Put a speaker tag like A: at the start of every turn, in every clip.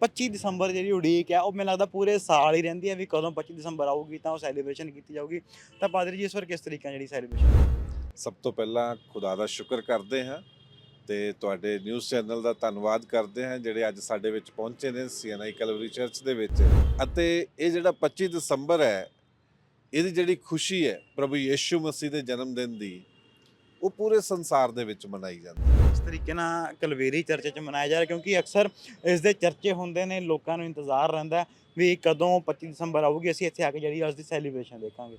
A: 25 ਦਸੰਬਰ ਜਿਹੜੀ ਉਡੀਕ ਹੈ ਉਹ ਮੈਨੂੰ ਲੱਗਦਾ ਪੂਰੇ ਸਾਲ ਹੀ ਰਹਿੰਦੀ ਹੈ ਵੀ ਕਦੋਂ 25 ਦਸੰਬਰ ਆਊਗੀ, ਤਾਂ ਉਹ ਸੈਲੀਬ੍ਰੇਸ਼ਨ ਕੀਤੀ ਜਾਊਗੀ। ਤਾਂ ਪਾਦਰੀ ਜੀ, ਇਸ ਵਾਰ ਕਿਸ ਤਰੀਕੇ ਨਾਲ ਜਿਹੜੀ ਸੈਲੀਬ੍ਰੇਸ਼ਨ
B: ਸਭ ਤੋਂ ਪਹਿਲਾਂ ਖੁਦਾ ਦਾ ਸ਼ੁਕਰ ਕਰਦੇ ਹਾਂ ਤੇ ਤੁਹਾਡੇ ਨਿਊਜ਼ ਚੈਨਲ ਦਾ ਧੰਨਵਾਦ ਕਰਦੇ ਹਾਂ, ਜਿਹੜੇ ਅੱਜ ਸਾਡੇ ਵਿੱਚ ਪਹੁੰਚੇ ਨੇ ਸੀਐਨਆਈ ਕਲਵਰੀ ਚਰਚ ਦੇ ਵਿੱਚ। ਅਤੇ ਇਹ ਜਿਹੜਾ 25 ਦਸੰਬਰ ਹੈ, ਇਹਦੀ ਜਿਹੜੀ ਖੁਸ਼ੀ ਹੈ ਪ੍ਰਭੂ ਯੀਸ਼ੂ ਮਸੀਹ ਦੇ ਜਨਮ ਦਿਨ ਦੀ, ਉਹ ਪੂਰੇ ਸੰਸਾਰ ਦੇ ਵਿੱਚ ਮਨਾਈ ਜਾਂਦੀ ਹੈ।
A: ਇਸ ਤਰੀਕੇ ਨਾਲ ਕਲਵੇਰੀ ਚਰਚੇ 'ਚ ਮਨਾਇਆ ਜਾ ਰਿਹਾ, ਕਿਉਂਕਿ ਅਕਸਰ ਇਸ ਦੇ ਚਰਚੇ ਹੁੰਦੇ ਨੇ, ਲੋਕਾਂ ਨੂੰ ਇੰਤਜ਼ਾਰ ਰਹਿੰਦਾ ਵੀ ਕਦੋਂ 25 ਦਸੰਬਰ ਆਊਗੀ, ਅਸੀਂ ਇੱਥੇ ਆ ਕੇ ਜਿਹੜੀ ਉਸ ਦੀ ਸੈਲੀਬ੍ਰੇਸ਼ਨ ਦੇਖਾਂਗੇ।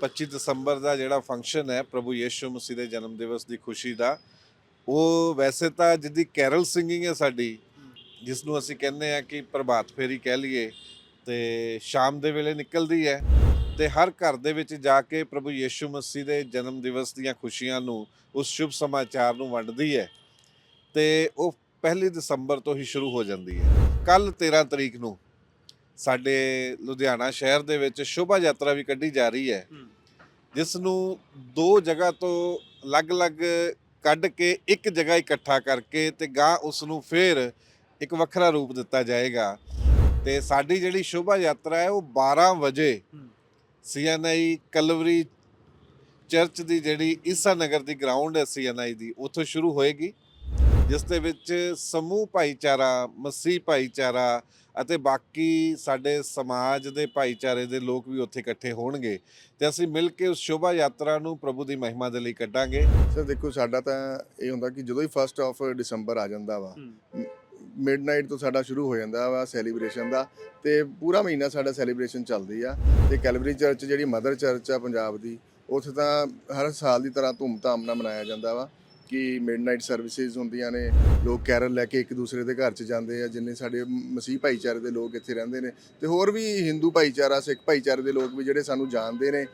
B: 25 ਦਸੰਬਰ ਦਾ ਜਿਹੜਾ ਫੰਕਸ਼ਨ ਹੈ, ਪ੍ਰਭੂ ਯੇਸ਼ੂ ਮਸੀਹ ਦੇ ਜਨਮ ਦਿਵਸ ਦੀ ਖੁਸ਼ੀ ਦਾ, ਉਹ ਵੈਸੇ ਤਾਂ ਜਿੱਦੀ ਕੈਰਲ ਸਿੰਗਿੰਗ ਹੈ ਸਾਡੀ, ਜਿਸ ਨੂੰ ਅਸੀਂ ਕਹਿੰਦੇ ਆ ਕਿ ਪ੍ਰਭਾਤ ਫੇਰੀ ਕਹਿ ਲਈਏ, ਤੇ ਸ਼ਾਮ ਦੇ ਵੇਲੇ ਨਿਕਲਦੀ ਹੈ। ਤੇ ਹਰ ਘਰ ਦੇ ਵਿੱਚ ਜਾ ਕੇ ਪ੍ਰਭੂ ਯੀਸ਼ੂ ਮਸੀਹ ਦੇ ਜਨਮ ਦਿਵਸ ਦੀਆਂ ਖੁਸ਼ੀਆਂ ਨੂੰ ਉਸ ਸ਼ੁਭ ਸਮਾਚਾਰ ਨੂੰ ਵੰਡਦੀ ਹੈ ਤੇ ਉਹ ਪਹਿਲੀ ਦਸੰਬਰ ਤੋਂ ਹੀ ਸ਼ੁਰੂ ਹੋ ਜਾਂਦੀ ਹੈ। ਕੱਲ 13 ਤਰੀਕ ਨੂੰ ਸਾਡੇ ਲੁਧਿਆਣਾ ਸ਼ਹਿਰ ਦੇ ਵਿੱਚ ਸ਼ੋਭਾ ਯਾਤਰਾ ਵੀ ਕੱਢੀ ਜਾ ਰਹੀ ਹੈ। ਜਿਸ ਨੂੰ ਦੋ ਜਗ੍ਹਾ ਤੋਂ ਅਲੱਗ-ਅਲੱਗ ਕੱਢ ਕੇ ਇੱਕ ਜਗ੍ਹਾ ਇਕੱਠਾ ਕਰਕੇ ਤੇ ਗਾਂ ਉਸ ਨੂੰ ਫੇਰ ਇੱਕ ਵੱਖਰਾ ਰੂਪ ਦਿੱਤਾ ਜਾਏਗਾ। ਤੇ ਸਾਡੀ ਜਿਹੜੀ ਸ਼ੋਭਾ ਯਾਤਰਾ ਹੈ ਉਹ 12 ਵਜੇ। ਸੀਐਨਆਈ ਕਲਵਰੀ ਚਰਚ ਦੀ ਜਿਹੜੀ ਈਸਾ ਨਗਰ ਦੀ ਗਰਾਊਂਡ ਹੈ ਸੀਐਨਆਈ ਦੀ ਉੱਥੋਂ ਸ਼ੁਰੂ ਹੋਏਗੀ ਜਿਸ ਦੇ ਵਿੱਚ ਸਮੂਹ ਭਾਈਚਾਰਾ ਮਸੀਹ ਭਾਈਚਾਰਾ ਅਤੇ ਬਾਕੀ ਸਾਡੇ ਸਮਾਜ ਦੇ ਭਾਈਚਾਰੇ ਦੇ ਲੋਕ ਵੀ ਉੱਥੇ ਇਕੱਠੇ ਹੋਣਗੇ ਤੇ ਅਸੀਂ ਮਿਲ ਕੇ ਉਸ ਸ਼ੋਭਾ ਯਾਤਰਾ ਨੂੰ ਪ੍ਰਭੂ ਦੀ ਮਹਿਮਾ ਦੇ ਲਈ ਕੱਢਾਂਗੇ।
C: ਸਰ ਦੇਖੋ ਸਾਡਾ ਤਾਂ ਇਹ ਹੁੰਦਾ ਕਿ ਜਦੋਂ ਹੀ 1st ਆਫ ਦਸੰਬਰ ਆ ਜਾਂਦਾ ਵਾ ਮਿਡਨਾਈਟ ਤੋਂ ਸਾਡਾ ਸ਼ੁਰੂ ਹੋ ਜਾਂਦਾ ਵਾ ਸੈਲੀਬ੍ਰੇਸ਼ਨ ਦਾ ਤੇ ਪੂਰਾ ਮਹੀਨਾ ਸਾਡਾ ਸੈਲੀਬ੍ਰੇਸ਼ਨ ਚੱਲਦੀ ਆ। ਤੇ ਕੈਲਵਰੀ ਚਰਚ ਜਿਹੜੀ ਮਦਰ ਚਰਚ ਆ ਪੰਜਾਬ ਦੀ, ਉੱਥੇ ਤਾਂ ਹਰ ਸਾਲ ਦੀ ਤਰ੍ਹਾਂ ਧੂਮਧਾਮ ਨਾਲ ਮਨਾਇਆ ਜਾਂਦਾ ਵਾ। ਕਿ ਮਿਡਨਾਈਟ ਸਰਵਿਸਿਜ਼ ਹੁੰਦੀਆਂ ਨੇ, ਲੋਕ ਕੈਰਲ ਲੈ ਕੇ ਇੱਕ ਦੂਸਰੇ ਦੇ ਘਰ 'ਚ ਜਾਂਦੇ ਆ, ਜਿੰਨੇ ਸਾਡੇ ਮਸੀਹ ਭਾਈਚਾਰੇ ਦੇ ਲੋਕ ਇੱਥੇ ਰਹਿੰਦੇ ਨੇ। ਤੇ ਹੋਰ ਵੀ ਹਿੰਦੂ ਭਾਈਚਾਰਾ ਸਿੱਖ ਭਾਈਚਾਰੇ ਦੇ ਲੋਕ ਵੀ ਜਿਹੜੇ ਸਾਨੂੰ ਜਾਣਦੇ ਨੇ,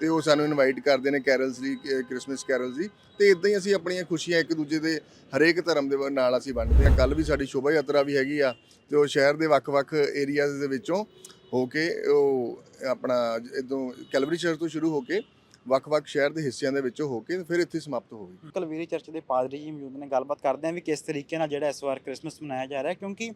C: ਤੇ ਉਹ ਸਾਨੂੰ ਇਨਵਾਈਟ ਕਰਦੇ ਨੇ ਕੈਰਲਸ ਦੀ ਕ੍ਰਿਸਮਸ ਕੈਰਲਸ ਦੀ। ਤੇ ਇਦਾਂ ਹੀ ਅਸੀਂ ਆਪਣੀਆਂ ਖੁਸ਼ੀਆਂ ਇੱਕ ਦੂਜੇ ਦੇ, ਹਰੇਕ ਧਰਮ ਦੇ ਨਾਲ ਅਸੀਂ ਵੰਡਦੇ ਹਾਂ ਕੱਲ ਵੀ ਸਾਡੀ ਸ਼ੋਭਾ ਯਾਤਰਾ ਵੀ ਹੈਗੀ ਆ, ਤੇ ਉਹ ਸ਼ਹਿਰ ਦੇ ਵੱਖ-ਵੱਖ ਏਰੀਆਜ਼ ਦੇ ਵਿੱਚੋਂ ਹੋ ਕੇ ਉਹ ਆਪਣਾ ਇਦੋਂ ਕੈਲਵਰੀ ਸ਼ਹਿਰ ਤੋਂ ਸ਼ੁਰੂ ਹੋ ਕੇ ਵੱਖ-ਵੱਖ ਸ਼ਹਿਰ ਦੇ ਹਿੱਸਿਆਂ ਦੇ ਵਿੱਚੋਂ ਹੋ ਕੇ ਫਿਰ ਇੱਥੇ ਸਮਾਪਤ ਹੋਵੇਗੀ
A: ਕਲਵੇਰੀ ਚਰਚ ਦੇ ਪਾਦਰੀ ਜੀ ਮੌਜੂਦ ਨੇ ਗੱਲਬਾਤ ਕਰਦੇ ਆਂ ਵੀ ਕਿਸ ਤਰੀਕੇ ਨਾਲ ਜਿਹੜਾ ਇਸ ਵਾਰ ਕ੍ਰਿਸਮਸ ਮਨਾਇਆ ਜਾ ਰਿਹਾ ਹੈ ਕਿਉਂਕਿ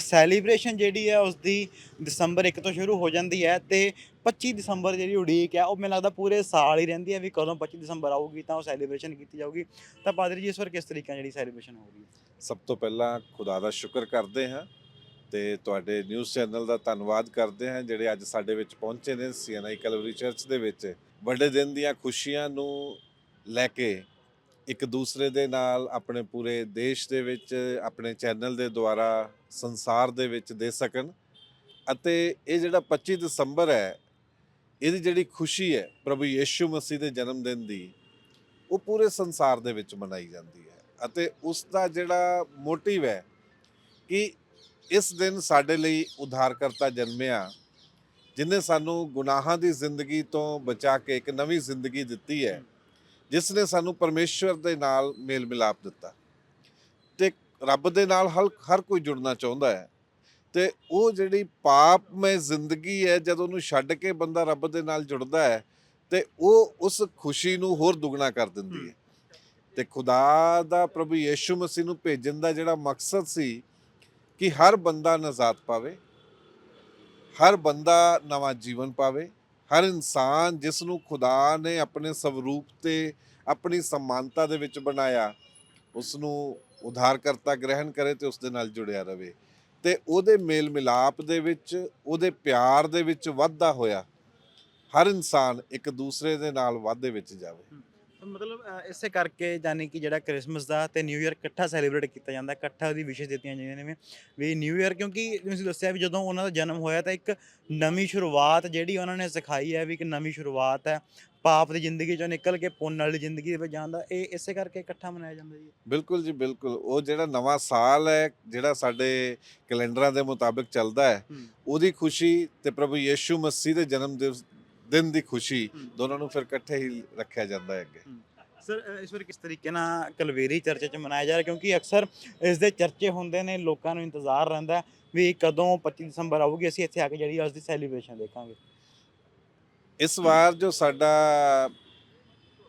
A: ਸੈਲੀਬ੍ਰੇਸ਼ਨ ਜਿਹੜੀ ਹੈ ਉਸ ਦੀ ਦਸੰਬਰ 1 ਤੋਂ ਸ਼ੁਰੂ ਹੋ ਜਾਂਦੀ ਹੈ ਤੇ 25 ਦਸੰਬਰ ਜਿਹੜੀ ਉਡੀਕ ਹੈ ਉਹ ਮੈਨੂੰ ਲੱਗਦਾ ਪੂਰੇ ਸਾਲ ਹੀ ਰਹਿੰਦੀ ਹੈ ਵੀ ਕਦੋਂ 25 ਦਸੰਬਰ ਆਊਗੀ ਤਾਂ ਉਹ ਸੈਲੀਬ੍ਰੇਸ਼ਨ ਕੀਤੀ ਜਾਊਗੀ। ਤਾਂ ਪਾਦਰੀ ਜੀ ਇਸ ਵਾਰ ਕਿਸ ਤਰੀਕੇ ਨਾਲ ਜਿਹੜੀ ਸੈਲੀਬ੍ਰੇਸ਼ਨ ਹੋ ਰਹੀ ਹੈ?
B: ਸਭ ਤੋਂ ਪਹਿਲਾਂ ਖੁਦਾ ਦਾ ਸ਼ੁਕਰ ਕਰਦੇ ਹਾਂ ਤੇ ਤੁਹਾਡੇ ਨਿਊਜ਼ ਚੈਨਲ ਦਾ ਧੰਨਵਾਦ ਕਰਦੇ ਹਾਂ ਜਿਹੜੇ ਅੱਜ ਸਾਡੇ ਵਿੱਚ ਪਹੁੰਚੇ ਨੇ ਸੀਐਨਆਈ ਕੈਲਵਰੀ ਚਰਚ ਦੇ ਵਿੱਚ। ਵੱਡੇ ਦਿਨ ਦੀਆਂ ਖੁਸ਼ੀਆਂ ਨੂੰ ਲੈ ਕੇ ਇੱਕ ਦੂਸਰੇ ਦੇ ਨਾਲ ਆਪਣੇ ਪੂਰੇ ਦੇਸ਼ ਦੇ ਵਿੱਚ, ਆਪਣੇ ਚੈਨਲ ਦੇ ਦੁਆਰਾ ਸੰਸਾਰ ਦੇ ਵਿੱਚ ਦੇ ਸਕਣ ਅਤੇ ਇਹ ਜਿਹੜਾ 25 ਦਸੰਬਰ ਹੈ, ਇਹਦੀ ਜਿਹੜੀ ਖੁਸ਼ੀ ਹੈ ਪ੍ਰਭੂ ਯੀਸ਼ੂ ਮਸੀਹ ਦੇ ਜਨਮ ਦਿਨ ਦੀ, ਉਹ ਪੂਰੇ ਸੰਸਾਰ ਦੇ ਵਿੱਚ ਮਨਾਈ ਜਾਂਦੀ ਹੈ ਅਤੇ ਉਸ ਦਾ ਜਿਹੜਾ ਮੋਟਿਵ ਹੈ ਕਿ ਇਸ ਦਿਨ ਸਾਡੇ ਲਈ ਉਧਾਰਕਰਤਾ ਜਨਮਿਆ ਜਿਨੇ ਸਾਨੂੰ ਗੁਨਾਹਾਂ ਦੀ ਜ਼ਿੰਦਗੀ ਤੋਂ ਬਚਾ ਕੇ ਇੱਕ ਨਵੀਂ ਜ਼ਿੰਦਗੀ ਦਿੱਤੀ ਹੈ ਜਿਸ ਨੇ ਸਾਨੂੰ ਪਰਮੇਸ਼ਵਰ ਦੇ ਨਾਲ ਮੇਲ ਮਿਲਾਪ ਦਿੱਤਾ। ਤੇ ਰੱਬ ਦੇ ਨਾਲ ਹਰ ਕੋਈ ਜੁੜਨਾ ਚਾਹੁੰਦਾ ਹੈ। ਤੇ ਉਹ ਜਿਹੜੀ ਪਾਪਮय ਜ਼ਿੰਦਗੀ ਹੈ ਜਦੋਂ ਉਹਨੂੰ ਛੱਡ ਕੇ ਬੰਦਾ ਰੱਬ ਦੇ ਨਾਲ ਜੁੜਦਾ ਹੈ ਤੇ ਉਹ ਉਸ ਖੁਸ਼ੀ ਨੂੰ ਹੋਰ ਦੁੱਗਣਾ ਕਰ ਦਿੰਦੀ ਹੈ। ਤੇ ਖੁਦਾ ਦਾ ਪ੍ਰਭੂ ਯੀਸ਼ੂ ਮਸੀਹ ਨੂੰ ਭੇਜਣ ਦਾ ਜਿਹੜਾ ਮਕਸਦ ਸੀ ਕਿ ਹਰ ਬੰਦਾ ਨਜ਼ਾਤ ਪਾਵੇ ਹਰ ਬੰਦਾ ਨਵਾਂ ਜੀਵਨ ਪਾਵੇ, ਹਰ ਇਨਸਾਨ ਜਿਸ ਨੂੰ ਖੁਦਾ ਨੇ ਆਪਣੇ ਸਵਰੂਪ ਤੇ ਆਪਣੀ ਸਮਾਨਤਾ ਦੇ ਵਿੱਚ ਬਣਾਇਆ ਉਸ ਨੂੰ ਉਧਾਰਕਰਤਾ ਗ੍ਰਹਿਣ ਕਰੇ ਤੇ ਉਸ ਦੇ ਨਾਲ ਜੁੜਿਆ ਰਵੇ। ਤੇ ਉਹਦੇ ਮੇਲ ਮਿਲਾਪ ਦੇ ਵਿੱਚ, ਉਹਦੇ ਪਿਆਰ ਦੇ ਵਿੱਚ ਵਾਧਾ ਹੋਇਆ, ਹਰ ਇਨਸਾਨ ਇੱਕ ਦੂਸਰੇ ਦੇ ਨਾਲ ਵਾਧੇ ਵਿੱਚ ਜਾਵੇ।
A: ਮਤਲਬ ਅ, ਇਸੇ ਕਰਕੇ ਯਾਨੀ ਕਿ ਜਿਹੜਾ ਕ੍ਰਿਸਮਸ ਦਾ ਤੇ ਨਿਊ ਇਅਰ ਇਕੱਠਾ ਸੈਲੀਬ੍ਰੇਟ ਕੀਤਾ ਜਾਂਦਾ ਇਕੱਠਾ ਉਹਦੀ ਵਿਸ਼ੇਸ਼ ਦਿੱਤੀਆਂ ਜਾਂਦੀਆਂ ਨੇ ਵੀ ਨਿਊ ਇਅਰ ਕਿਉਂਕਿ ਤੁਸੀਂ ਦੱਸਿਆ ਵੀ ਜਦੋਂ ਉਹਨਾਂ ਦਾ ਜਨਮ ਹੋਇਆ ਤਾਂ ਇੱਕ ਨਵੀਂ ਸ਼ੁਰੂਆਤ ਜਿਹੜੀ ਉਹਨਾਂ ਨੇ ਸਿਖਾਈ ਹੈ ਵੀ ਇੱਕ ਨਵੀਂ ਸ਼ੁਰੂਆਤ ਹੈ ਪਾਪ ਦੀ ਜ਼ਿੰਦਗੀ ਚੋਂ ਨਿਕਲ ਕੇ ਪੁੰਨ ਵਾਲੀ ਜ਼ਿੰਦਗੀ ਦੇ ਵਿੱਚ ਜਾਣ ਦਾ ਇਹ ਇਸੇ ਕਰਕੇ ਇਕੱਠਾ ਮਨਾਇਆ ਜਾਂਦਾ ਜੀ
B: ਬਿਲਕੁਲ ਜੀ ਬਿਲਕੁਲ ਉਹ ਜਿਹੜਾ ਨਵਾਂ ਸਾਲ ਹੈ ਜਿਹੜਾ ਸਾਡੇ ਕੈਲੰਡਰਾਂ ਦੇ ਮੁਤਾਬਿਕ ਚੱਲਦਾ ਹੂੰ। ਉਹਦੀ ਖੁਸ਼ੀ ਤੇ ਪ੍ਰਭੂ ਯੀਸ਼ੂ ਮਸੀਹ ਦੇ ਜਨਮ ਦਿਵਸ ਦਿਨ ਦੀ ਖੁਸ਼ੀ। ਦੋਨਾਂ ਨੂੰ ਫਿਰ ਇਕੱਠੇ ਹੀ ਰੱਖਿਆ ਜਾਂਦਾ ਹੈ ਅੱਗੇ।
A: ਸਰ ਇਸ ਵਾਰ ਕਿਸ ਤਰੀਕੇ ਨਾਲ ਕਲਵੇਰੀ ਚਰਚ 'ਚ ਮਨਾਇਆ ਜਾ ਰਿਹਾ? ਕਿਉਂਕਿ ਅਕਸਰ ਇਸ ਦੇ ਚਰਚੇ ਹੁੰਦੇ ਨੇ ਲੋਕਾਂ ਨੂੰ ਇੰਤਜ਼ਾਰ ਰਹਿੰਦਾ ਵੀ ਕਦੋਂ 25 ਦਸੰਬਰ ਆਊਗੀ ਅਸੀਂ ਇੱਥੇ ਆ ਕੇ ਜਿਹੜੀ ਉਸ ਦੀ ਸੈਲੀਬ੍ਰੇਸ਼ਨ ਦੇਖਾਂਗੇ।
B: ਇਸ ਵਾਰ ਜੋ ਸਾਡਾ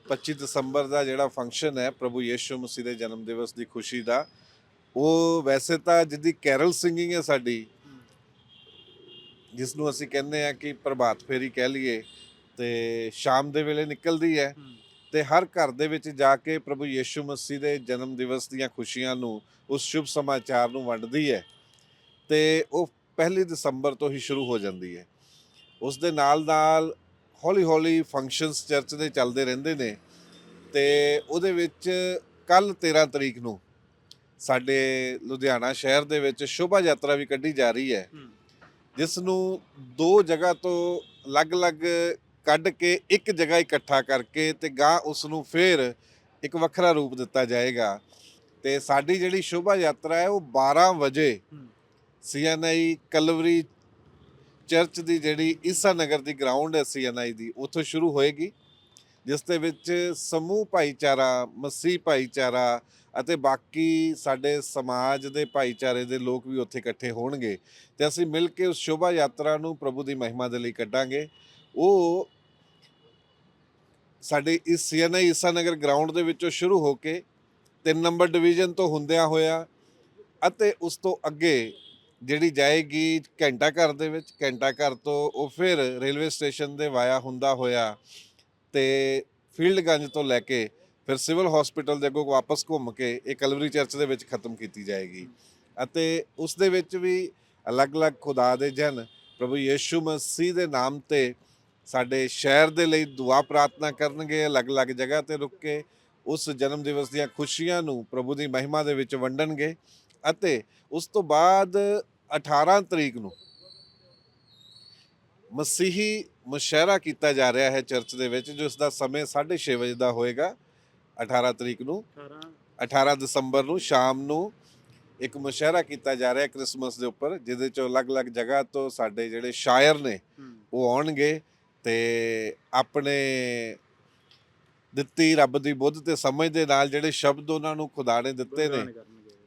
B: 25 ਦਸੰਬਰ ਦਾ ਜਿਹੜਾ ਫੰਕਸ਼ਨ ਹੈ ਪ੍ਰਭੂ ਯੀਸ਼ੂ ਮਸੀਹ ਦੇ ਜਨਮ ਦਿਵਸ ਦੀ ਖੁਸ਼ੀ ਦਾ ਉਹ ਵੈਸੇ ਤਾਂ ਜਿੱਦੀ ਕੈਰਲ ਸਿੰਗਿੰਗ ਹੈ ਸਾਡੀ ਜਿਸ ਨੂੰ ਅਸੀਂ ਕਹਿੰਦੇ ਆ ਕਿ ਪ੍ਰਭਾਤ ਫੇਰੀ ਕਹਿ ਲਈਏ ਤੇ ਸ਼ਾਮ ਦੇ ਵੇਲੇ ਨਿਕਲਦੀ ਹੈ ਤੇ ਹਰ ਘਰ ਦੇ ਵਿੱਚ ਜਾ ਕੇ ਪ੍ਰਭੂ ਯੀਸ਼ੂ ਮਸੀਹ ਦੇ ਜਨਮ ਦਿਵਸ ਦੀਆਂ ਖੁਸ਼ੀਆਂ ਨੂੰ ਉਸ ਸ਼ੁਭ ਸਮਾਚਾਰ ਨੂੰ ਵੰਡਦੀ ਹੈ ਤੇ ਉਹ ਪਹਿਲੀ ਦਸੰਬਰ ਤੋਂ ਹੀ ਸ਼ੁਰੂ ਹੋ ਜਾਂਦੀ ਹੈ। ਉਸ ਦੇ ਨਾਲ ਨਾਲ ਹੌਲੀ ਹੌਲੀ ਫੰਕਸ਼ਨਸ ਚਰਚ ਦੇ ਚੱਲਦੇ ਰਹਿੰਦੇ ਨੇ ਤੇ ਉਹਦੇ ਵਿੱਚ ਕੱਲ 13 ਤਰੀਕ ਨੂੰ ਸਾਡੇ ਲੁਧਿਆਣਾ ਸ਼ਹਿਰ ਦੇ ਵਿੱਚ ਸ਼ੋਭਾ ਯਾਤਰਾ ਵੀ ਕੱਢੀ ਜਾ ਰਹੀ ਹੈ। ਜਿਸ ਨੂੰ ਦੋ ਜਗ੍ਹਾ ਤੋਂ ਅਲੱਗ-ਅਲੱਗ ਕੱਢ ਕੇ ਇੱਕ ਜਗ੍ਹਾ ਇਕੱਠਾ ਕਰਕੇ ਤੇ ਗਾਂ ਉਸ ਨੂੰ ਫਿਰ ਇੱਕ ਵੱਖਰਾ ਰੂਪ ਦਿੱਤਾ ਜਾਏਗਾ ਤੇ ਸਾਡੀ ਜਿਹੜੀ ਸ਼ੋਭਾ ਯਾਤਰਾ ਹੈ ਉਹ 12 ਵਜੇ। ਸੀਐਨਆਈ ਕਲਵਰੀ ਚਰਚ ਦੀ ਜਿਹੜੀ ਈਸਾ ਨਗਰ ਦੀ ਗਰਾਊਂਡ ਹੈ ਸੀਐਨਆਈ ਦੀ ਉੱਥੋਂ ਸ਼ੁਰੂ ਹੋਏਗੀ ਜਿਸ ਦੇ ਵਿੱਚ ਸਮੂਹ ਭਾਈਚਾਰਾ ਮਸੀਹ ਭਾਈਚਾਰਾ ਅਤੇ ਬਾਕੀ ਸਾਡੇ ਸਮਾਜ ਦੇ ਭਾਈਚਾਰੇ ਦੇ ਲੋਕ ਵੀ ਉੱਥੇ ਇਕੱਠੇ ਹੋਣਗੇ ਤੇ ਅਸੀਂ ਮਿਲ ਕੇ ਉਸ ਸ਼ੋਭਾ ਯਾਤਰਾ ਨੂੰ ਪ੍ਰਭੂ ਦੀ ਮਹਿਮਾ ਦੇ ਲਈ ਕੱਢਾਂਗੇ। ਉਹ ਸਾਡੇ ਇਸ ਸੀਐਨਆਈ ਈਸਾ ਨਗਰ ਗਰਾਊਂਡ ਦੇ ਵਿੱਚੋਂ ਸ਼ੁਰੂ ਹੋ ਕੇ 3 ਨੰਬਰ ਡਿਵੀਜ਼ਨ ਤੋਂ ਹੁੰਦਿਆਂ ਹੋਇਆ ਅਤੇ ਉਸ ਤੋਂ ਅੱਗੇ ਜਿਹੜੀ ਜਾਏਗੀ ਘੰਟਾ ਘਰ ਦੇ ਵਿੱਚ, ਘੰਟਾ ਘਰ ਤੋਂ ਉਹ ਫਿਰ ਰੇਲਵੇ ਸਟੇਸ਼ਨ ਦੇ ਵਾਇਆ ਹੁੰਦਾ ਹੋਇਆ ਤੇ ਫੀਲਡਗੰਜ ਤੋਂ ਲੈ ਕੇ ਫਿਰ ਸਿਵਲ ਹਸਪੀਟਲ ਦੇ ਅੱਗੋਂ ਵਾਪਸ ਘੁੰਮ ਕੇ ਇਹ ਕਲਵਰੀ ਚਰਚ ਦੇ ਵਿੱਚ ਖਤਮ ਕੀਤੀ ਜਾਏਗੀ। ਅਤੇ ਉਸ ਦੇ ਵਿੱਚ ਵੀ ਅਲੱਗ-ਅਲੱਗ ਖੁਦਾ ਦੇ ਜਨ, ਪ੍ਰਭੂ ਯੀਸ਼ੂ ਮਸੀਹ ਦੇ ਨਾਮ ਤੇ ਸਾਡੇ ਸ਼ਹਿਰ ਦੇ ਲਈ ਦੁਆ ਪ੍ਰਾਰਥਨਾ ਕਰਨਗੇ ਅਲੱਗ-ਅਲੱਗ ਜਗ੍ਹਾ ਤੇ ਰੁਕ ਕੇ। ਉਸ ਜਨਮ ਦਿਵਸ ਦੀਆਂ ਖੁਸ਼ੀਆਂ ਨੂੰ ਪ੍ਰਭੂ ਦੀ ਮਹਿਮਾ ਦੇ ਵਿੱਚ ਵੰਡਣਗੇ ਅਤੇ ਉਸ ਤੋਂ ਬਾਅਦ 18 ਤਰੀਕ ਨੂੰ ਮਸੀਹੀ ਮੁਸ਼ਹਿਰਾ ਕੀਤਾ ਜਾ ਰਿਹਾ ਹੈ ਚਰਚ ਦੇ ਵਿੱਚ, ਜਿਸ ਦਾ ਸਮੇਂ 6:30 ਵਜੇ ਦਾ ਹੋਏਗਾ। 18 ਤਰੀਕ ਨੂੰ 18 ਦਸੰਬਰ ਨੂੰ ਸ਼ਾਮ ਨੂੰ ਇੱਕ ਮੁਸ਼ਹਿਰਾ ਕੀਤਾ ਜਾ ਰਿਹਾ ਹੈ ਕ੍ਰਿਸਮਸ ਦੇ ਉੱਪਰ ਜਿਹਦੇ ਚੋਂ ਅਲੱਗ-ਅਲੱਗ ਜਗ੍ਹਾ ਤੋਂ ਸਾਡੇ ਜਿਹੜੇ ਸ਼ਾਇਰ ਨੇ ਉਹ ਆਉਣਗੇ ਤੇ ਆਪਣੇ ਦਿੱਤੀ ਰੱਬ ਦੀ ਬੁੱਧ ਤੇ ਸਮਝ ਦੇ ਨਾਲ ਜਿਹੜੇ ਸ਼ਬਦ ਉਹਨਾਂ ਨੂੰ ਖੁਦਾ ਨੇ ਦਿੱਤੇ ਨੇ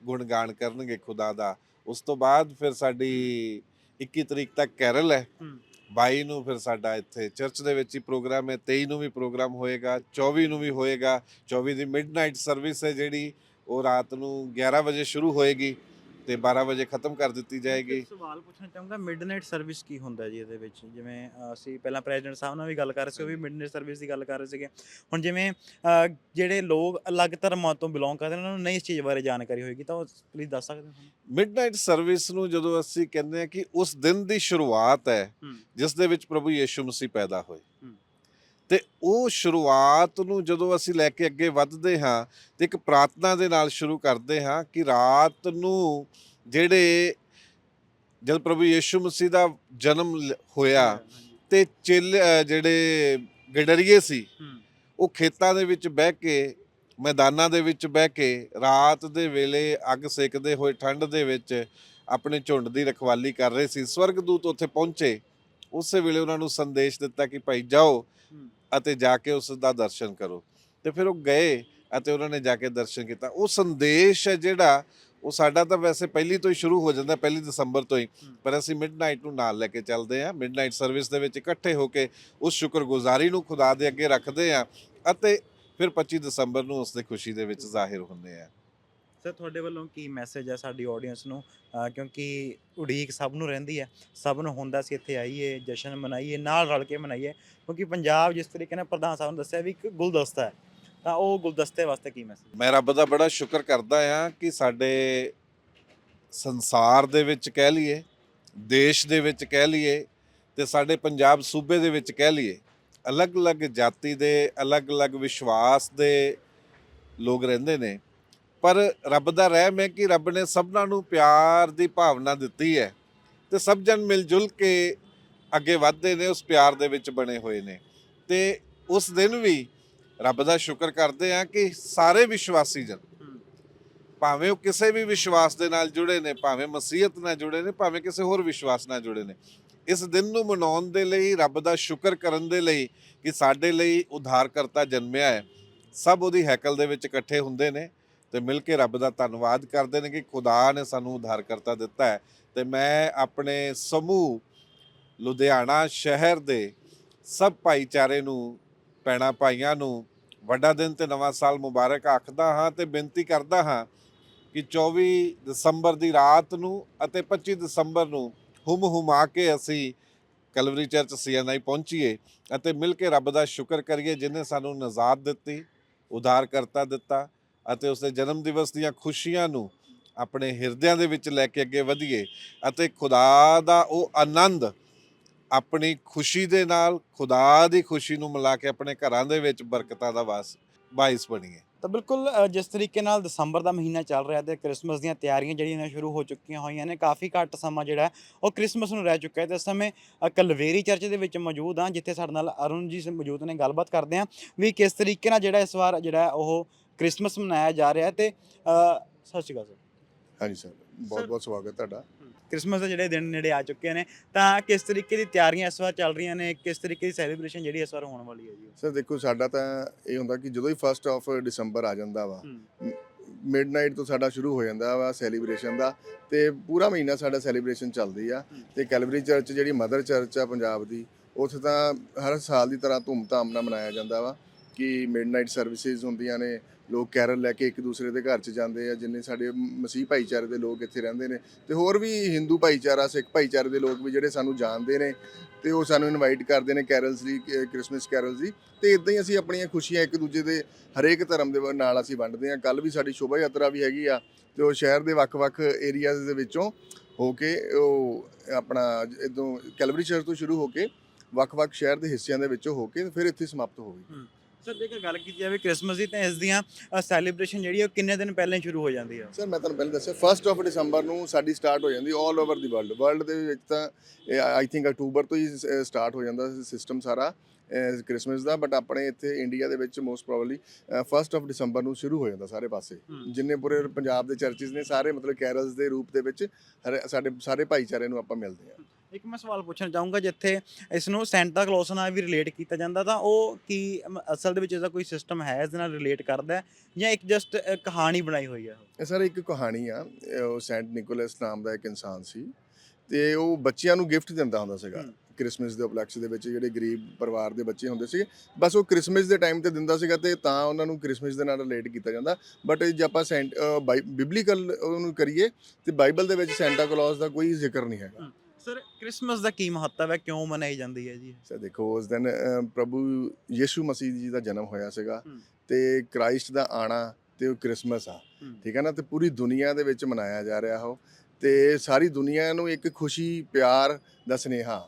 B: ਗੁਣਗਾਨ ਕਰਨਗੇ। ਖੁਦਾ ਦਾ। ਉਸ ਤੋਂ ਬਾਅਦ ਫਿਰ ਸਾਡੀ 21 ਤਰੀਕ ਤੱਕ ਕੈਰਲ ਹੂੰ। 22 ਨੂੰ ਫਿਰ ਸਾਡਾ ਇੱਥੇ ਚਰਚ ਦੇ ਵਿੱਚ ਹੀ ਪ੍ਰੋਗਰਾਮ ਹੈ 23 ਨੂੰ ਵੀ ਪ੍ਰੋਗਰਾਮ ਹੋਏਗਾ 24 ਨੂੰ ਵੀ ਹੋਏਗਾ 24 ਦੀ ਮਿਡਨਾਈਟ ਸਰਵਿਸ ਹੈ ਜਿਹੜੀ, ਉਹ ਰਾਤ ਨੂੰ 11 ਵਜੇ ਸ਼ੁਰੂ ਹੋਏਗੀ। ਤੇ 12 ਵਜੇ ਖਤਮ ਕਰ ਦਿੱਤੀ ਜਾਏਗੀ
A: ਸਵਾਲ ਪੁੱਛਣਾ ਚਾਹੂੰਗਾ ਮਿਡਨਾਈਟ ਸਰਵਿਸ ਕੀ ਹੁੰਦਾ ਜੀ ਇਹਦੇ ਵਿੱਚ ਜਿਵੇਂ ਅਸੀਂ ਪਹਿਲਾਂ ਪ੍ਰੈਜ਼ੀਡੈਂਟ ਸਾਹਿਬ ਨਾਲ ਵੀ ਗੱਲ ਕਰ ਰਹੇ ਸੀ ਉਹ ਵੀ ਮਿਡਨਾਈਟ ਸਰਵਿਸ ਦੀ ਗੱਲ ਕਰ ਰਹੇ ਸੀਗੇ ਹੁਣ ਜਿਵੇਂ ਜਿਹੜੇ ਲੋਕ ਅਲੱਗ ਧਰਮਾਂ ਤੋਂ ਬਿਲੋਂਗ ਕਰਦੇ ਨੇ ਉਹਨਾਂ ਨੂੰ ਨਹੀਂ ਇਸ ਚੀਜ਼ ਬਾਰੇ ਜਾਣਕਾਰੀ ਹੋਏਗੀ ਤਾਂ ਉਹ ਪਲੀਜ਼ ਦੱਸ ਸਕਦੇ ਹੋ?
B: ਮਿਡਨਾਈਟ ਸਰਵਿਸ ਨੂੰ ਜਦੋਂ ਅਸੀਂ ਕਹਿੰਦੇ ਹਾਂ ਕਿ ਉਸ ਦਿਨ ਦੀ ਸ਼ੁਰੂਆਤ ਹੈ। ਜਿਸ ਦੇ ਵਿੱਚ ਪ੍ਰਭੂ ਯੀਸ਼ੂ ਮਸੀਹ ਪੈਦਾ ਹੋਏ। ਤੇ ਉਹ ਸ਼ੁਰੂਆਤ ਨੂੰ ਜਦੋਂ ਅਸੀਂ ਲੈ ਕੇ ਅੱਗੇ ਵੱਧਦੇ ਹਾਂ ਤੇ ਇੱਕ ਪ੍ਰਾਰਥਨਾ ਦੇ ਨਾਲ ਸ਼ੁਰੂ ਕਰਦੇ ਹਾਂ ਕਿ ਰਾਤ ਨੂੰ ਜਿਹੜੇ ਜਦ ਪ੍ਰਭੂ ਯੀਸ਼ੂ ਮਸੀਹ ਦਾ ਜਨਮ ਹੋਇਆ ਤੇ ਚੇਲੇ ਜਿਹੜੇ ਗਡਰੀਏ ਸੀ। ਉਹ ਖੇਤਾਂ ਦੇ ਵਿੱਚ ਬਹਿ ਕੇ ਮੈਦਾਨਾਂ ਦੇ ਵਿੱਚ ਬਹਿ ਕੇ ਰਾਤ ਦੇ ਵੇਲੇ ਅੱਗ ਸੇਕਦੇ ਹੋਏ ਠੰਡ ਦੇ ਵਿੱਚ ਆਪਣੇ ਝੁੰਡ ਦੀ ਰਖਵਾਲੀ ਕਰ ਰਹੇ ਸੀ ਸਵਰਗਦੂਤ ਉੱਥੇ ਪਹੁੰਚੇ ਉਸੇ ਵੇਲੇ ਉਹਨਾਂ ਨੂੰ ਸੰਦੇਸ਼ ਦਿੱਤਾ ਕਿ ਭਾਈ ਜਾਓ। ਅਤੇ ਜਾ ਕੇ ਉਸ ਦਾ ਦਰਸ਼ਨ ਕਰੋ। ਤੇ ਫਿਰ ਉਹ ਗਏ ਅਤੇ ਉਹਨਾਂ ਨੇ ਜਾ ਕੇ ਦਰਸ਼ਨ ਕੀਤਾ। ਉਹ ਸੰਦੇਸ਼ ਹੈ ਜਿਹੜਾ ਉਹ ਸਾਡਾ ਤਾਂ ਵੈਸੇ ਪਹਿਲੀ ਤੋਂ ਹੀ ਸ਼ੁਰੂ ਹੋ ਜਾਂਦਾ ਪਹਿਲੀ ਦਸੰਬਰ ਤੋਂ ਹੀ। ਪਰ ਅਸੀਂ ਮਿਡਨਾਈਟ ਨੂੰ ਨਾਲ ਲੈ ਕੇ ਚੱਲਦੇ ਹਾਂ। ਮਿਡਨਾਈਟ ਸਰਵਿਸ ਦੇ ਵਿੱਚ ਇਕੱਠੇ ਹੋ ਕੇ ਉਸ ਸ਼ੁਕਰਗੁਜ਼ਾਰੀ ਨੂੰ ਖੁਦਾ ਦੇ ਅੱਗੇ ਰੱਖਦੇ ਆ ਅਤੇ ਫਿਰ 25 ਦਸੰਬਰ ਨੂੰ ਉਸ ਦੀ ਖੁਸ਼ੀ ਦੇ ਵਿੱਚ ਜ਼ਾਹਿਰ ਹੁੰਦੇ ਆ
A: ਸਰ ਤੁਹਾਡੇ ਵੱਲੋਂ ਕੀ ਮੈਸੇਜ ਹੈ ਸਾਡੀ ਆਡੀਅנס ਨੂੰ? ਅ, ਕਿਉਂਕਿ ਉਡੀਕ ਸਭ ਨੂੰ ਰਹਿੰਦੀ ਹੈ ਸਭ ਨੂੰ ਹੁੰਦਾ ਸੀ ਇੱਥੇ ਆਈਏ ਜਸ਼ਨ ਮਨਾਈਏ ਨਾਲ ਰਲ ਕੇ ਮਨਾਈਏ। ਕਿਉਂਕਿ ਪੰਜਾਬ ਜਿਸ ਤਰੀਕੇ ਨਾਲ ਪ੍ਰਧਾਨ ਸਾਹਿਬ ਨੇ ਦੱਸਿਆ ਵੀ ਇੱਕ ਗੁਲਦਸਤਾ ਹੈ ਤਾਂ ਉਹ ਗੁਲਦਸਤੇ ਵਾਸਤੇ ਕੀ ਮੈਸੇਜ
B: ਮੈਂ ਰੱਬ ਦਾ ਬੜਾ ਸ਼ੁਕਰ ਕਰਦਾ ਆ ਕਿ ਸਾਡੇ ਸੰਸਾਰ ਦੇ ਵਿੱਚ ਕਹਿ ਲਈਏ ਦੇਸ਼ ਦੇ ਵਿੱਚ ਕਹਿ ਲਈਏ ਤੇ ਸਾਡੇ ਪੰਜਾਬ ਸੂਬੇ ਦੇ ਵਿੱਚ ਕਹਿ ਲਈਏ ਅਲੱਗ-ਅਲੱਗ ਜਾਤੀ ਦੇ ਅਲੱਗ-ਅਲੱਗ ਵਿਸ਼ਵਾਸ ਦੇ ਲੋਕ ਰਹਿੰਦੇ ਨੇ। ਪਰ ਰੱਬ ਦਾ ਰਹਿਮ ਹੈ ਕਿ ਰੱਬ ਨੇ ਸਭਨਾਂ ਨੂੰ ਪਿਆਰ ਦੀ ਭਾਵਨਾ ਦਿੱਤੀ ਹੈ ਤੇ ਸਭ ਜਨ ਮਿਲ ਜੁਲ ਕੇ ਅੱਗੇ ਵਧਦੇ ਨੇ, ਉਸ ਪਿਆਰ ਦੇ ਵਿੱਚ ਬਣੇ ਹੋਏ ਨੇ। ਤੇ ਉਸ ਦਿਨ ਵੀ ਰੱਬ ਦਾ ਸ਼ੁਕਰ ਕਰਦੇ ਆ ਕਿ ਸਾਰੇ ਵਿਸ਼ਵਾਸੀ ਜਨ ਭਾਵੇਂ ਉਹ ਕਿਸੇ ਵੀ ਵਿਸ਼ਵਾਸ ਦੇ ਨਾਲ ਜੁੜੇ ਨੇ, ਭਾਵੇਂ ਮਸੀਹਤ ਨਾਲ ਜੁੜੇ ਨੇ, ਭਾਵੇਂ ਕਿਸੇ ਹੋਰ ਵਿਸ਼ਵਾਸ ਨਾਲ ਜੁੜੇ ਨੇ, ਇਸ ਦਿਨ ਨੂੰ ਮਨਾਉਣ ਦੇ ਲਈ, ਰੱਬ ਦਾ ਸ਼ੁਕਰ ਕਰਨ ਦੇ ਲਈ ਕਿ ਸਾਡੇ ਲਈ ਉਧਾਰਕਰਤਾ ਜਨਮਿਆ ਹੈ। ਸਭ ਉਹਦੀ ਹੈਕਲ ਦੇ ਵਿੱਚ ਇਕੱਠੇ ਹੁੰਦੇ ਨੇ। ਤੇ ਮਿਲ ਕੇ ਰੱਬ ਦਾ ਧੰਨਵਾਦ ਕਰਦੇ ਨੇ ਕਿ ਖੁਦਾ ਨੇ ਸਾਨੂੰ ਉਧਾਰਕਰਤਾ ਦਿੱਤਾ ਹੈ। ਤੇ ਮੈਂ ਆਪਣੇ ਸਮੂਹ ਲੁਧਿਆਣਾ ਸ਼ਹਿਰ ਦੇ ਸਭ ਭਾਈਚਾਰੇ ਨੂੰ, ਭੈਣਾਂ ਭਾਈਆਂ ਨੂੰ ਵੱਡਾ ਦਿਨ ਤੇ ਨਵਾਂ ਸਾਲ ਮੁਬਾਰਕ ਆਖਦਾ ਹਾਂ ਤੇ ਬੇਨਤੀ ਕਰਦਾ ਹਾਂ ਕਿ 24 ਦਸੰਬਰ ਦੀ ਰਾਤ ਨੂੰ ਅਤੇ 25 ਦਸੰਬਰ ਨੂੰ ਹੁਮ ਹੁਮਾ ਕੇ ਅਸੀਂ ਕਲਵਰੀ ਚਰਚ ਸੀਐਨਆਈ ਪਹੁੰਚੀਏ ਅਤੇ ਮਿਲ ਕੇ ਰੱਬ ਦਾ ਸ਼ੁਕਰ ਕਰੀਏ ਜਿਨੇ ਸਾਨੂੰ ਨਜ਼ਾਦ ਦਿੱਤੀ ਉਧਾਰ ਕਰਤਾ ਦਿੱਤਾ ਅਤੇ ਉਸਦੇ ਜਨਮ ਦਿਵਸ ਦੀਆਂ ਖੁਸ਼ੀਆਂ ਨੂੰ ਆਪਣੇ ਹਿਰਦਿਆਂ ਦੇ ਵਿੱਚ ਲੈ ਕੇ ਅੱਗੇ ਵਧੀਏ ਅਤੇ ਖੁਦਾ ਦਾ ਉਹ ਆਨੰਦ ਆਪਣੀ ਖੁਸ਼ੀ ਦੇ ਨਾਲ, ਖੁਦਾ ਦੀ ਖੁਸ਼ੀ ਨੂੰ ਮਿਲਾ ਕੇ ਆਪਣੇ ਘਰਾਂ ਦੇ ਵਿੱਚ ਬਰਕਤਾਂ ਦਾ ਵਾਸ, ਬਾਇਸ ਬਣੀਏ।
A: ਤਾਂ ਬਿਲਕੁਲ ਜਿਸ ਤਰੀਕੇ ਨਾਲ ਦਸੰਬਰ ਦਾ ਮਹੀਨਾ ਚੱਲ ਰਿਹਾ ਤੇ ਕ੍ਰਿਸਮਸ ਦੀਆਂ ਤਿਆਰੀਆਂ ਜਿਹੜੀਆਂ ਨੇ ਸ਼ੁਰੂ ਹੋ ਚੁੱਕੀਆਂ ਹੋਈਆਂ ਨੇ, ਕਾਫੀ ਘੱਟ ਸਮਾਂ ਜਿਹੜਾ ਉਹ ਕ੍ਰਿਸਮਸ ਨੂੰ ਰਹਿ ਚੁੱਕਾ ਹੈ। ਤੇ ਇਸ ਸਮੇਂ ਕਲਵੇਰੀ ਚਰਚ ਦੇ ਵਿੱਚ ਮੌਜੂਦ ਹਾਂ, ਜਿੱਥੇ ਸਾਡੇ ਨਾਲ ਅਰੁਣ ਜੀ ਸ- ਮੌਜੂਦ ਨੇ, ਗੱਲਬਾਤ ਕਰਦੇ ਹਾਂ ਵੀ ਕਿਸ ਤਰੀਕੇ ਨਾਲ ਜਿਹੜਾ ਇਸ ਵਾਰ ਜਿਹੜਾ ਉਹ ਕ੍ਰਿਸਮਸ ਮਨਾਇਆ ਜਾ ਰਿਹਾ ਹੈ ਤੇ ਅ, ਸਤਿ ਸ਼੍ਰੀ ਅਕਾਲ ਸਰ।
C: ਹਾਂਜੀ ਸਰ ਬਹੁਤ ਬਹੁਤ ਸਵਾਗਤ ਤੁਹਾਡਾ।
A: ਕ੍ਰਿਸਮਸ ਦੇ ਜਿਹੜੇ ਦਿਨ ਨੇੜੇ ਆ ਚੁੱਕੇ ਨੇ ਤਾਂ ਕਿਸ ਤਰੀਕੇ ਦੀ ਤਿਆਰੀਆਂ ਇਸ ਵਾਰ ਚੱਲ ਰਹੀਆਂ ਨੇ ਕਿਸ ਤਰੀਕੇ ਦੀ ਸੈਲੀਬ੍ਰੇਸ਼ਨ ਜਿਹੜੀ ਇਸ ਵਾਰ ਹੋਣ ਵਾਲੀ ਹੈ ਜੀ?
C: ਸਰ ਦੇਖੋ ਸਾਡਾ ਤਾਂ ਇਹ ਹੁੰਦਾ ਕਿ ਜਦੋਂ ਹੀ ਫਸਟ ਆਫ ਦਸੰਬਰ ਆ ਜਾਂਦਾ ਵਾ ਮਿਡਨਾਈਟ ਤੋਂ ਸਾਡਾ ਸ਼ੁਰੂ ਹੋ ਜਾਂਦਾ ਵਾ ਸੈਲੀਬ੍ਰੇਸ਼ਨ ਦਾ ਤੇ ਪੂਰਾ ਮਹੀਨਾ ਸਾਡਾ ਸੈਲੀਬ੍ਰੇਸ਼ਨ ਚੱਲਦੀ ਆ।
A: ਹਮ।
C: ਤੇ ਕੈਲਵਰੀ ਚਰਚ ਜਿਹੜੀ ਮਦਰ ਚਰਚ ਆ ਪੰਜਾਬ ਦੀ ਉੱਥੇ ਤਾਂ ਹਰ ਸਾਲ ਦੀ ਤਰ੍ਹਾਂ ਧੂਮਧਾਮ ਨਾਲ ਮਨਾਇਆ ਜਾਂਦਾ ਵਾ ਕਿ ਮਿਡਨਾਈਟ ਸਰਵਿਸਿਜ਼ ਹੁੰਦੀਆਂ ਨੇ ਲੋਕ ਕੈਰਲ ਲੈ ਕੇ ਇੱਕ ਦੂਸਰੇ ਦੇ ਘਰ 'ਚ ਜਾਂਦੇ ਆ, ਜਿੰਨੇ ਸਾਡੇ ਮਸੀਹ ਭਾਈਚਾਰੇ ਦੇ ਲੋਕ ਇੱਥੇ ਰਹਿੰਦੇ ਨੇ। ਤੇ ਹੋਰ ਵੀ ਹਿੰਦੂ ਭਾਈਚਾਰਾ, ਸਿੱਖ ਭਾਈਚਾਰੇ ਦੇ ਲੋਕ ਵੀ ਜਿਹੜੇ ਸਾਨੂੰ ਜਾਣਦੇ ਨੇ ਤੇ ਉਹ ਸਾਨੂੰ ਇਨਵਾਈਟ ਕਰਦੇ ਨੇ ਕੈਰਲਸ ਲਈ ਕ੍ਰਿਸਮਸ ਕੈਰਲਸ ਦੀ। ਤੇ ਇਦਾਂ ਹੀ ਅਸੀਂ ਆਪਣੀਆਂ ਖੁਸ਼ੀਆਂ ਇੱਕ ਦੂਜੇ ਦੇ ਹਰੇਕ ਧਰਮ ਦੇ ਨਾਲ ਅਸੀਂ ਵੰਡਦੇ ਹਾਂ। ਕੱਲ ਵੀ ਸਾਡੀ ਸ਼ੋਭਾ ਯਾਤਰਾ ਵੀ ਹੈਗੀ ਆ ਤੇ ਉਹ ਸ਼ਹਿਰ ਦੇ ਵੱਖ-ਵੱਖ ਏਰੀਆਜ਼ ਦੇ ਵਿੱਚੋਂ ਹੋ ਕੇ ਉਹ ਆਪਣਾ ਇਦੋਂ ਕੈਲਵਰੀ ਚਰਚ ਤੋਂ ਸ਼ੁਰੂ ਹੋ ਕੇ ਵੱਖ-ਵੱਖ ਸ਼ਹਿਰ ਦੇ ਹਿੱਸਿਆਂ ਦੇ ਵਿੱਚੋਂ ਹੋ ਕੇ ਫਿਰ ਇੱਥੇ ਸਮਾਪਤ ਹੋਵੇਗੀ
A: ਸਰ ਜੇਕਰ ਗੱਲ ਕੀਤੀ ਜਾਵੇ ਕ੍ਰਿਸਮਸ ਦੀ ਤਾਂ ਇਸ ਦੀਆਂ ਸੈਲੀਬ੍ਰੇਸ਼ਨ ਜਿਹੜੀ ਉਹ ਕਿੰਨੇ ਦਿਨ ਪਹਿਲਾਂ ਸ਼ੁਰੂ ਹੋ ਜਾਂਦੀ ਹੈ
C: ਸਰ ਮੈਂ ਤੁਹਾਨੂੰ ਪਹਿਲਾਂ ਦੱਸਿਆ ਫਸਟ ਆਫ ਦਸੰਬਰ ਨੂੰ ਸਾਡੀ ਸਟਾਰਟ ਹੋ ਜਾਂਦੀ all over the world world ਦੇ ਵਿੱਚ ਤਾਂ ਆਈ ਥਿੰਕ ਅਕਤੂਬਰ ਤੋਂ ਹੀ ਸਟਾਰਟ ਹੋ ਜਾਂਦਾ ਸਿਸਟਮ ਸਾਰਾ ਕ੍ਰਿਸਮਸ ਦਾ। ਬਟ ਆਪਣੇ ਇੱਥੇ ਇੰਡੀਆ ਦੇ ਵਿੱਚ ਮੋਸਟ ਪ੍ਰੋਬਬਲੀ ਫਸਟ ਆਫ ਦਸੰਬਰ ਨੂੰ ਸ਼ੁਰੂ ਹੋ ਜਾਂਦਾ ਸਾਰੇ ਪਾਸੇ। ਜਿੰਨੇ ਪੂਰੇ ਪੰਜਾਬ ਦੇ ਚਰਚਿਸ ਨੇ ਸਾਰੇ ਮਤਲਬ ਕੈਰਲਸ ਦੇ ਰੂਪ ਦੇ ਵਿੱਚ ਸਾਡੇ ਸਾਰੇ ਭਾਈਚਾਰੇ ਨੂੰ ਆਪਾਂ ਮਿਲਦੇ ਹਾਂ
A: ਇੱਕ ਮੈਂ ਸਵਾਲ ਪੁੱਛਣਾ ਚਾਹੂੰਗਾ ਜਿੱਥੇ ਇਸ ਨੂੰ ਸੈਂਟਾ ਕਲੌਸ ਨਾਲ ਵੀ ਰਿਲੇਟ ਕੀਤਾ ਜਾਂਦਾ ਤਾਂ ਉਹ ਕੀ ਅਸਲ ਦੇ ਵਿੱਚ ਇਹਦਾ ਕੋਈ ਸਿਸਟਮ ਹੈ ਇਸ ਦੇ ਨਾਲ ਰਿਲੇਟ ਕਰਦਾ ਹੈ ਜਾਂ ਇੱਕ ਜਸਟ ਕਹਾਣੀ ਬਣਾਈ ਹੋਈ ਹੈ?
C: ਇਹ ਸਰ ਇੱਕ ਕਹਾਣੀ ਆ ਇਹ ਉਹ ਸੈਂਟ ਨਿਕੋਲਸ ਨਾਮ ਦਾ ਇੱਕ ਇਨਸਾਨ ਸੀ ਤੇ ਉਹ ਬੱਚਿਆਂ ਨੂੰ ਗਿਫਟ ਦਿੰਦਾ ਹੁੰਦਾ ਸੀਗਾ
A: ਹਮ।
C: ਕ੍ਰਿਸਮਸ ਦੇ ਉਪਲਕਸ਼ ਦੇ ਵਿੱਚ ਜਿਹੜੇ ਗਰੀਬ ਪਰਿਵਾਰ ਦੇ ਬੱਚੇ ਹੁੰਦੇ ਸੀ ਬਸ ਉਹ ਕ੍ਰਿਸਮਸ ਦੇ ਟਾਈਮ ਤੇ ਦਿੰਦਾ ਸੀਗਾ ਤੇ ਤਾਂ ਉਹਨਾਂ ਨੂੰ ਕ੍ਰਿਸਮਸ ਦੇ ਨਾਲ ਰਿਲੇਟ ਕੀਤਾ ਜਾਂਦਾ ਬਟ ਜੇ ਆਪਾਂ ਸੈਂਟ ਬਿਬਲੀਕਲ ਉਹਨੂੰ ਕਰੀਏ ਤੇ ਬਾਈਬਲ ਦੇ ਵਿੱਚ ਸੈਂਟਾ ਕਲੌਸ ਦਾ ਕੋਈ ਜ਼ਿਕਰ ਨਹੀਂ ਹੈਗਾ
A: ਸਰ ਕ੍ਰਿਸਮਸ ਦਾ ਕੀ ਮਹੱਤਵ ਹੈ? ਕਿਉਂ ਮਨਾਈ ਜਾਂਦੀ ਹੈ ਜੀ
C: ਸਰ ਦੇਖੋ ਉਸ ਦਿਨ ਅ, ਪ੍ਰਭੂ ਯੀਸ਼ੂ ਮਸੀਹ ਜੀ ਦਾ ਜਨਮ ਹੋਇਆ ਸੀਗਾ
A: ਹਮ।
C: ਤੇ ਕ੍ਰਾਈਸਟ ਦਾ ਆਣਾ ਤੇ ਉਹ ਕ੍ਰਿਸਮਸ ਆ। ਠੀਕ ਹੈ ਨਾ? ਤੇ ਪੂਰੀ ਦੁਨੀਆ ਦੇ ਵਿੱਚ ਮਨਾਇਆ ਜਾ ਰਿਹਾ ਉਹ ਤੇ ਸਾਰੀ ਦੁਨੀਆ ਨੂੰ ਇੱਕ ਖੁਸ਼ੀ ਪਿਆਰ ਦਾ ਸੁਨੇਹਾ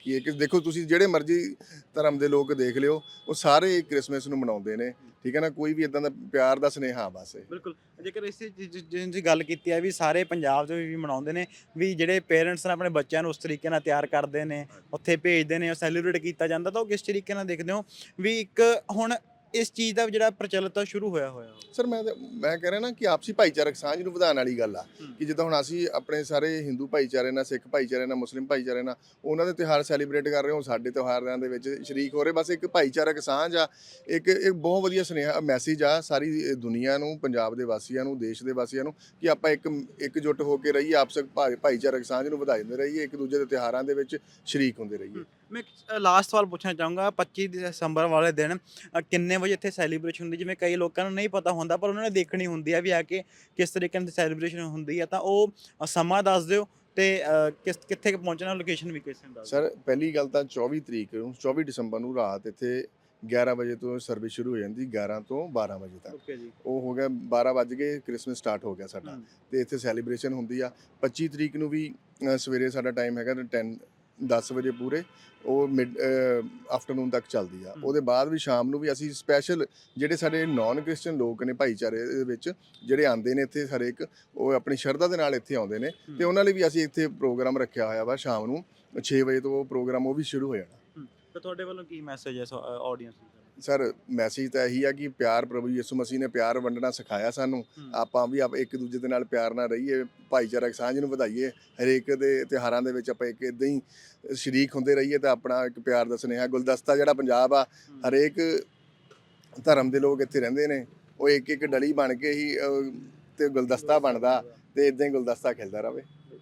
C: ਕਿ ਇੱਕ ਦੇਖੋ ਤੁਸੀਂ ਜਿਹੜੇ ਮਰਜ਼ੀ ਧਰਮ ਦੇ ਲੋਕ ਦੇਖ ਲਿਓ ਉਹ ਸਾਰੇ ਕ੍ਰਿਸਮਸ ਨੂੰ ਮਨਾਉਂਦੇ ਨੇ ਠੀਕ ਹੈ ਨਾ? ਕੋਈ ਵੀ ਇਦਾਂ ਦਾ ਪਿਆਰ ਦਾ ਸੁਨੇਹਾ ਬਸ ਇਹ।
A: ਬਿਲਕੁਲ। ਜੇਕਰ ਇਸ ਜਿਸ ਦੀ ਗੱਲ ਕੀਤੀ ਹੈ ਵੀ ਸਾਰੇ ਪੰਜਾਬ ਦੇ ਵੀ ਮਨਾਉਂਦੇ ਨੇ ਵੀ ਜਿਹੜੇ ਪੇਰੈਂਟਸ ਨੇ ਆਪਣੇ ਬੱਚਿਆਂ ਨੂੰ ਉਸ ਤਰੀਕੇ ਨਾਲ ਤਿਆਰ ਕਰਦੇ ਨੇ ਉੱਥੇ ਭੇਜਦੇ ਨੇ ਉਹ ਸੈਲੀਬ੍ਰੇਟ ਕੀਤਾ ਜਾਂਦਾ ਤਾਂ ਉਹ ਕਿਸ ਤਰੀਕੇ ਨਾਲ ਦੇਖਦੇ ਹੋ? ਵੀ ਇੱਕ ਹੁਣ ਇਸ ਚੀਜ਼ ਦਾ ਜਿਹੜਾ ਪ੍ਰਚਲਿਤ ਆ ਸ਼ੁਰੂ ਹੋਇਆ ਹੋਇਆ।
C: ਸਰ ਮੈਂ ਤਾਂ- ਮੈਂ ਕਹਿ ਰਿਹਾ ਨਾ ਕਿ ਆਪਸੀ ਭਾਈਚਾਰਕ ਸਾਂਝ ਨੂੰ ਵਧਾਉਣ ਵਾਲੀ ਗੱਲ ਆ। ਕਿ ਜਿੱਦਾਂ ਹੁਣ ਅਸੀਂ ਆਪਣੇ ਸਾਰੇ ਹਿੰਦੂ ਭਾਈਚਾਰੇ ਨਾਲ ਸਿੱਖ ਭਾਈਚਾਰੇ ਨਾਲ ਮੁਸਲਿਮ ਭਾਈਚਾਰੇ ਨਾਲ ਉਹਨਾਂ ਦੇ ਤਿਉਹਾਰ ਸੈਲੀਬ੍ਰੇਟ ਕਰ ਰਹੇ ਹੋ ਸਾਡੇ ਤਿਉਹਾਰਾਂ ਦੇ ਵਿੱਚ ਸ਼ਰੀਕ ਹੋ ਰਹੇ ਬਸ ਇੱਕ ਭਾਈਚਾਰਕ ਸਾਂਝ ਆ ਇੱਕ ਇੱਕ ਬਹੁਤ ਵਧੀਆ ਸੁਨੇਹਾ ਮੈਸੇਜ ਆ ਸਾਰੀ ਦੁਨੀਆ ਨੂੰ ਪੰਜਾਬ ਦੇ ਵਾਸੀਆਂ ਨੂੰ ਦੇਸ਼ ਦੇ ਵਾਸੀਆਂ ਨੂੰ ਕਿ ਆਪਾਂ ਇੱਕ ਇਕਜੁੱਟ ਹੋ ਕੇ ਰਹੀਏ ਆਪਸਕ ਭਾਈ- ਭਾਈਚਾਰਕ ਸਾਂਝ ਨੂੰ ਵਧਾਉਂਦੇ ਰਹੀਏ ਇੱਕ ਦੂਜੇ ਦੇ ਤਿਉਹਾਰਾਂ ਦੇ ਵਿੱਚ ਸ਼ਰੀਕ ਹੁੰਦੇ ਰਹੀਏ
A: ਮੈਂ ਲਾਸਟ ਸਵਾਲ ਪੁੱਛਣਾ ਚਾਹੂੰਗਾ 25 ਦਸੰਬਰ ਵਾਲੇ ਦਿਨ ਅ, ਕਿੰਨੇ ਵਜੇ ਇੱਥੇ ਸੈਲੀਬ੍ਰੇਸ਼ਨ ਹੁੰਦੀ? ਜਿਵੇਂ ਕਈ ਲੋਕਾਂ ਨੂੰ ਨਹੀਂ ਪਤਾ ਹੁੰਦਾ ਪਰ ਉਹਨਾਂ ਨੇ ਦੇਖਣੀ ਹੁੰਦੀ ਆ ਵੀ ਆ ਕੇ ਕਿਸ ਤਰੀਕੇ ਨਾਲ ਸੈਲੀਬ੍ਰੇਸ਼ਨ ਹੁੰਦੀ ਆ। ਤਾਂ ਉਹ ਅ, ਸਮਾਂ ਦੱਸ ਦਿਓ ਤੇ ਅ, ਕਿਸ ਕਿੱਥੇ ਕੁ ਪਹੁੰਚਣਾ ਲੋਕੇਸ਼ਨ ਵੀ ਕਿਸੇ ਨੂੰ ਦੱਸ ਦਿਓ।
C: ਸਰ ਪਹਿਲੀ ਗੱਲ ਤਾਂ 24 ਤਰੀਕ ਨੂੰ 24 ਦਸੰਬਰ ਨੂੰ ਰਾਤ ਇੱਥੇ 11 ਵਜੇ ਤੋਂ ਸਰਵਿਸ ਸ਼ੁਰੂ ਹੋ ਜਾਂਦੀ 11 ਤੋਂ 12 ਵਜੇ ਤੱਕ।
A: ਓਕੇ ਜੀ।
C: ਉਹ ਹੋ ਗਿਆ 12 ਵੱਜ ਗਏ ਕ੍ਰਿਸਮਸ ਸਟਾਰਟ ਹੋ ਗਿਆ ਸਾਡਾ।
A: ਹਮ।
C: ਤੇ ਇੱਥੇ ਸੈਲੀਬ੍ਰੇਸ਼ਨ ਹੁੰਦੀ ਆ। 25 ਤਰੀਕ ਨੂੰ ਵੀ ਅ, ਸਵੇਰੇ ਸਾਡਾ ਟਾਈਮ ਹੈਗਾ 10 10 ਵਜੇ ਪੂਰੇ ਉਹ ਮਿਡ ਆਫਟਰਨੂਨ ਤੱਕ ਚੱਲਦੀ ਆ। ਉਹਦੇ ਬਾਅਦ ਵੀ ਸ਼ਾਮ ਨੂੰ ਵੀ ਅਸੀਂ ਸਪੈਸ਼ਲ ਜਿਹੜੇ ਸਾਡੇ ਨਾਨ ਕ੍ਰਿਸਚੀਅਨ ਲੋਕ ਨੇ ਭਾਈਚਾਰੇ ਦੇ ਵਿੱਚ ਜਿਹੜੇ ਆਉਂਦੇ ਨੇ ਇੱਥੇ ਹਰੇਕ ਉਹ ਆਪਣੀ ਸ਼ਰਧਾ ਦੇ ਨਾਲ ਇੱਥੇ ਆਉਂਦੇ ਨੇ। ਤੇ ਉਹਨਾਂ ਲਈ ਵੀ ਅਸੀਂ ਇੱਥੇ ਪ੍ਰੋਗਰਾਮ ਰੱਖਿਆ ਹੋਇਆ ਵਾ ਸ਼ਾਮ ਨੂੰ 6 ਵਜੇ ਤੋਂ ਉਹ ਪ੍ਰੋਗਰਾਮ ਉਹ ਵੀ ਸ਼ੁਰੂ ਹੋ ਜਾਣਾ।
A: ਤਾਂ ਤੁਹਾਡੇ ਵੱਲੋਂ ਕੀ ਮੈਸੇਜ ਹੈ ਆਡੀਅנס ਨੂੰ?
C: ਸਰ ਮੈਸੇਜ ਤਾਂ ਇਹੀ ਆ ਕਿ ਪਿਆਰ ਪ੍ਰਭੂ ਯਿਸੂ ਮਸੀਹ ਨੇ ਪਿਆਰ ਵੰਡਣਾ ਸਿਖਾਇਆ ਸਾਨੂੰ। ਆਪਾਂ ਵੀ ਆਪ ਇੱਕ ਦੂਜੇ ਦੇ ਨਾਲ ਪਿਆਰ ਨਾਲ ਰਹੀਏ ਭਾਈਚਾਰਕ ਸਾਂਝ ਨੂੰ ਵਧਾਈਏ। ਹਰੇਕ ਦੇ ਤਿਉਹਾਰਾਂ ਦੇ ਵਿੱਚ ਆਪਾਂ ਇੱਕ ਇਦਾਂ ਹੀ ਸ਼ਰੀਕ ਹੁੰਦੇ ਰਹੀਏ ਤਾਂ ਆਪਣਾ ਇੱਕ ਪਿਆਰ ਦਾ ਸੁਨੇਹਾ ਗੁਲਦਸਤਾ ਜਿਹੜਾ ਪੰਜਾਬ ਆ ਹਰੇਕ ਧਰਮ ਦੇ ਲੋਕ ਇੱਥੇ ਰਹਿੰਦੇ ਨੇ। ਉਹ ਇੱਕ ਇੱਕ ਡਲੀ ਬਣ ਕੇ ਹੀ ਤੇ ਗੁਲਦਸਤਾ ਬਣਦਾ ਤੇ ਇਦਾਂ ਹੀ ਗੁਲਦਸਤਾ ਖਿਲਦਾ ਰਵੇ